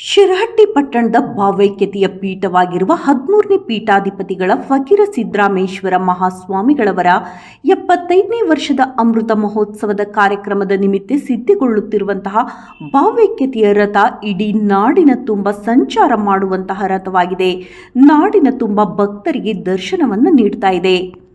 ಶಿರಹಟ್ಟಿ ಪಟ್ಟಣದ ಭಾವೈಕ್ಯತೆಯ ಪೀಠವಾಗಿರುವ ಹದಿಮೂರನೇ ಪೀಠಾಧಿಪತಿಗಳ ಫಕೀರ ಸಿದ್ದರಾಮೇಶ್ವರ ಮಹಾಸ್ವಾಮಿಗಳವರ ಎಪ್ಪತ್ತೈದನೇ ವರ್ಷದ ಅಮೃತ ಮಹೋತ್ಸವದ ಕಾರ್ಯಕ್ರಮದ ನಿಮಿತ್ತ ಸಿದ್ಧಗೊಳ್ಳುತ್ತಿರುವಂತಹ ಭಾವೈಕ್ಯತೆಯ ರಥ ಇಡೀ ನಾಡಿನ ತುಂಬ ಸಂಚಾರ ಮಾಡುವಂತಹ ರಥವಾಗಿದೆ. ನಾಡಿನ ತುಂಬ ಭಕ್ತರಿಗೆ ದರ್ಶನವನ್ನು ನೀಡ್ತಾ ಇದೆ.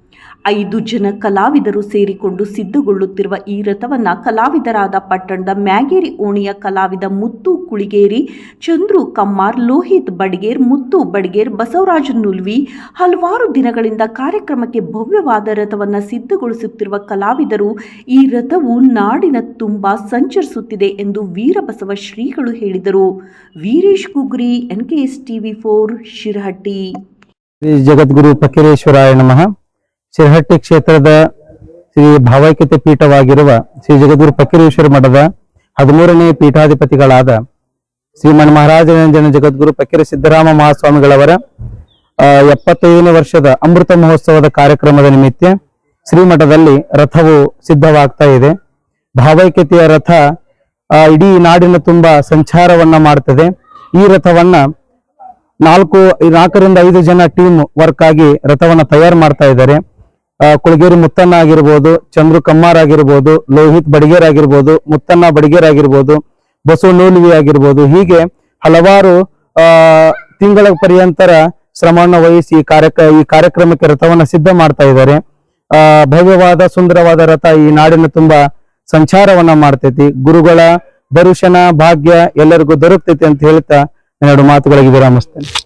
ಐದು ಜನ ಕಲಾವಿದರು ಸೇರಿಕೊಂಡು ಸಿದ್ಧಗೊಳ್ಳುತ್ತಿರುವ ಈ ರಥವನ್ನ ಕಲಾವಿದರಾದ ಪಟ್ಟಣದ ಮ್ಯಾಗೇರಿ ಓಣಿಯ ಕಲಾವಿದ ಮುತ್ತು ಕುಳಿಗೇರಿ, ಚಂದ್ರು ಕಮ್ಮಾರ್, ಲೋಹಿತ್ ಬಡ್ಗೇರ್, ಮುತ್ತು ಬಡ್ಗೇರ್, ಬಸವರಾಜ ನುಲ್ವಿ ಹಲವಾರು ದಿನಗಳಿಂದ ಕಾರ್ಯಕ್ರಮಕ್ಕೆ ಭವ್ಯವಾದ ರಥವನ್ನು ಸಿದ್ಧಗೊಳಿಸುತ್ತಿರುವ ಕಲಾವಿದರು ಈ ರಥವು ನಾಡಿನ ತುಂಬ ಸಂಚರಿಸುತ್ತಿದೆ ಎಂದು ವೀರಬಸವ ಶ್ರೀಗಳು ಹೇಳಿದರು. Veeresh Kugri N K S TV four, Shirahatti. Shri Jagadguru ಫಕೀರೇಶ್ವರಾಯ ನಮಃ. ಶಿರಹಟ್ಟಿ ಕ್ಷೇತ್ರದ ಶ್ರೀ ಭಾವೈಕ್ಯತೆ ಪೀಠವಾಗಿರುವ ಶ್ರೀ ಜಗದ್ಗುರು ಫಕೀರೇಶ್ವರ ಮಠದ ಹದಿಮೂರನೇ ಪೀಠಾಧಿಪತಿಗಳಾದ ಶ್ರೀಮನ್ ಮಹಾರಾಜರಂಜನ ಜಗದ್ಗುರು ಫಕೀರ ಸಿದ್ದರಾಮ ಮಹಾಸ್ವಾಮಿಗಳವರ ಎಪ್ಪತ್ತೈದನೇ ವರ್ಷದ ಅಮೃತ ಮಹೋತ್ಸವದ ಕಾರ್ಯಕ್ರಮದ ನಿಮಿತ್ತ ಶ್ರೀಮಠದಲ್ಲಿ ರಥವು ಸಿದ್ಧವಾಗ್ತಾ ಇದೆ. ಭಾವೈಕ್ಯತೆಯ ರಥ ಇಡೀ ನಾಡಿನ ತುಂಬ ಸಂಚಾರವನ್ನ ಮಾಡ್ತದೆ. ಈ ರಥವನ್ನ ನಾಲ್ಕು, ನಾಲ್ಕರಿಂದ ಐದು ಜನ ಟೀಮ್ ವರ್ಕ್ ಆಗಿ ರಥವನ್ನ ತಯಾರು ಮಾಡ್ತಾ ಇದ್ದಾರೆ. ಕುಳಗೇರಿ ಮುತ್ತಣ್ಣ ಆಗಿರ್ಬೋದು, ಚಂದ್ರು ಕಮ್ಮಾರ್ ಆಗಿರ್ಬೋದು, ಲೋಹಿತ್ ಬಡಿಗೇರ್ ಆಗಿರ್ಬೋದು, ಮುತ್ತಣ್ಣ ಬಡಿಗೇರ್ ಆಗಿರ್ಬೋದು, ಬಸವ ನೂಲ್ವಿ ಆಗಿರ್ಬೋದು, ಹೀಗೆ ಹಲವಾರು ತಿಂಗಳ ಪರ್ಯಂತರ ಶ್ರಮವನ್ನು ವಹಿಸಿ ಈ ಕಾರ್ಯಕ, ಈ ಕಾರ್ಯಕ್ರಮಕ್ಕೆ ರಥವನ್ನು ಸಿದ್ಧ ಮಾಡ್ತಾ ಇದ್ದಾರೆ. ಭವ್ಯವಾದ, ಸುಂದರವಾದ ರಥ ಈ ನಾಡಿನ ತುಂಬಾ ಸಂಚಾರವನ್ನ ಮಾಡ್ತೈತಿ. ಗುರುಗಳ ದರ್ಶನ, ಭಾಗ್ಯ ಎಲ್ಲರಿಗೂ ದೊರಕ್ತೈತಿ ಅಂತ ಹೇಳ್ತಾ ಎರಡು ಮಾತುಗಳಿಗೆ ವಿರಾಮಿಸ್ತೇನೆ